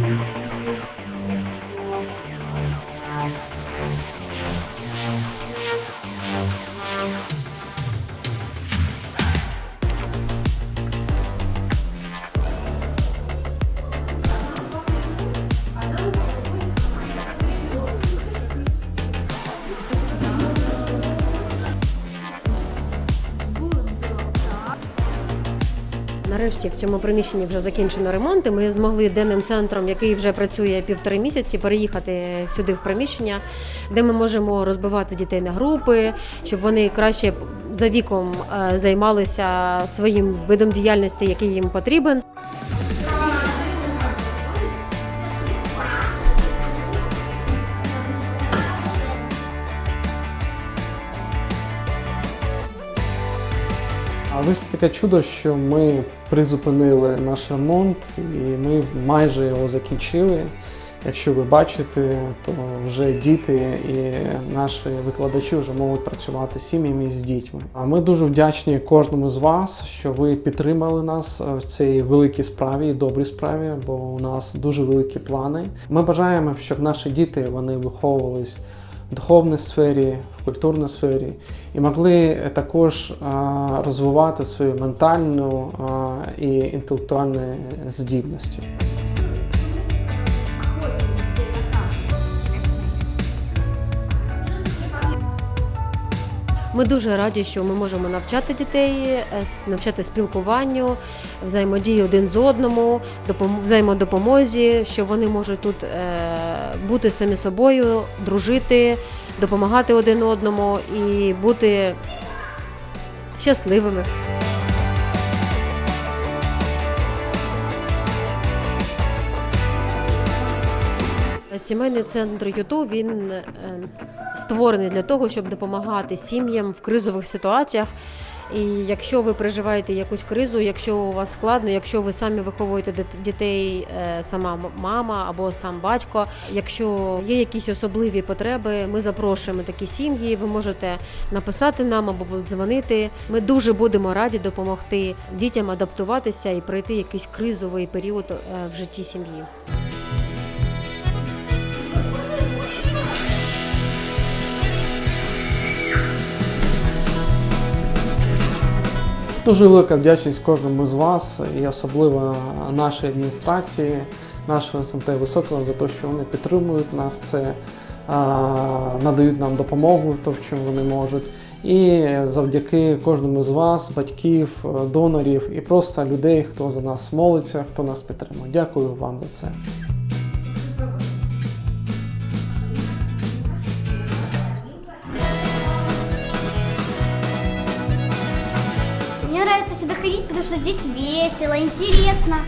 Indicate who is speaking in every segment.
Speaker 1: Thank you. Нарешті в цьому приміщенні вже закінчено ремонт. і Ми змогли денним центром, який вже працює півтори місяці, переїхати сюди в приміщення, де ми можемо розбивати дітей на групи, щоб вони краще за віком е, займалися своїм видом діяльності, який їм потрібен.
Speaker 2: А вийшло таке чудо, що ми призупинили наш ремонт і ми майже його закінчили. Якщо ви бачите, то вже діти і наші викладачі вже можуть працювати з сім'ями з дітьми. А ми дуже вдячні кожному з вас, що ви підтримали нас в цій великій справі і добрій справі, бо у нас дуже великі плани. Ми бажаємо, щоб наші діти вони виховувались в духовній сфері, в культурній сфері і могли також розвивати свою ментальну і інтелектуальну здібності.
Speaker 1: Ми дуже раді, що ми можемо навчати дітей, е, навчати спілкуванню, взаємодії один з одному, допом- взаємодопомозі, що вони можуть тут е, бути самі собою, дружити, допомагати один одному і бути щасливими. Сімейний центр ЮТУ він е, створений для того, щоб допомагати сім'ям в кризових ситуаціях. І якщо ви переживаєте якусь кризу, якщо у вас складно, якщо ви самі виховуєте дітей, е, сама мама або сам батько, якщо є якісь особливі потреби, ми запрошуємо такі сім'ї. Ви можете написати нам або дзвонити. Ми дуже будемо раді допомогти дітям адаптуватися і пройти якийсь кризовий період е, в житті сім'ї.
Speaker 2: Дуже велика вдячність кожному з вас і особливо нашій адміністрації, нашого СМТ Високого за те, що вони підтримують нас, це надають нам допомогу, то в чому вони можуть. І завдяки кожному з вас, батьків, донорів і просто людей, хто за нас молиться, хто нас підтримує. Дякую вам за це.
Speaker 3: Сюда ходить, потому что здесь весело, интересно.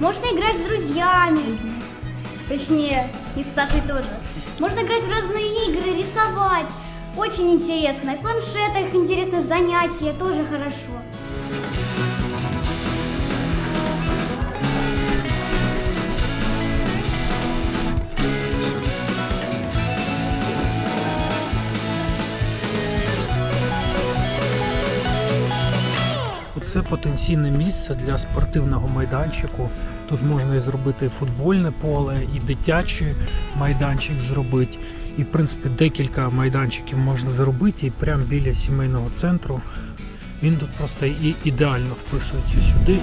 Speaker 3: Можно играть с друзьями. Точнее, и с Сашей тоже. Можно играть в разные игры, рисовать. Очень интересно. И в планшетах интересно, занятия тоже хорошо.
Speaker 4: Це потенційне місце для спортивного майданчику. Тут можна і зробити футбольне поле, і дитячий майданчик зробити. І, в принципі, декілька майданчиків можна зробити і прямо біля сімейного центру. Він тут просто і ідеально вписується сюди.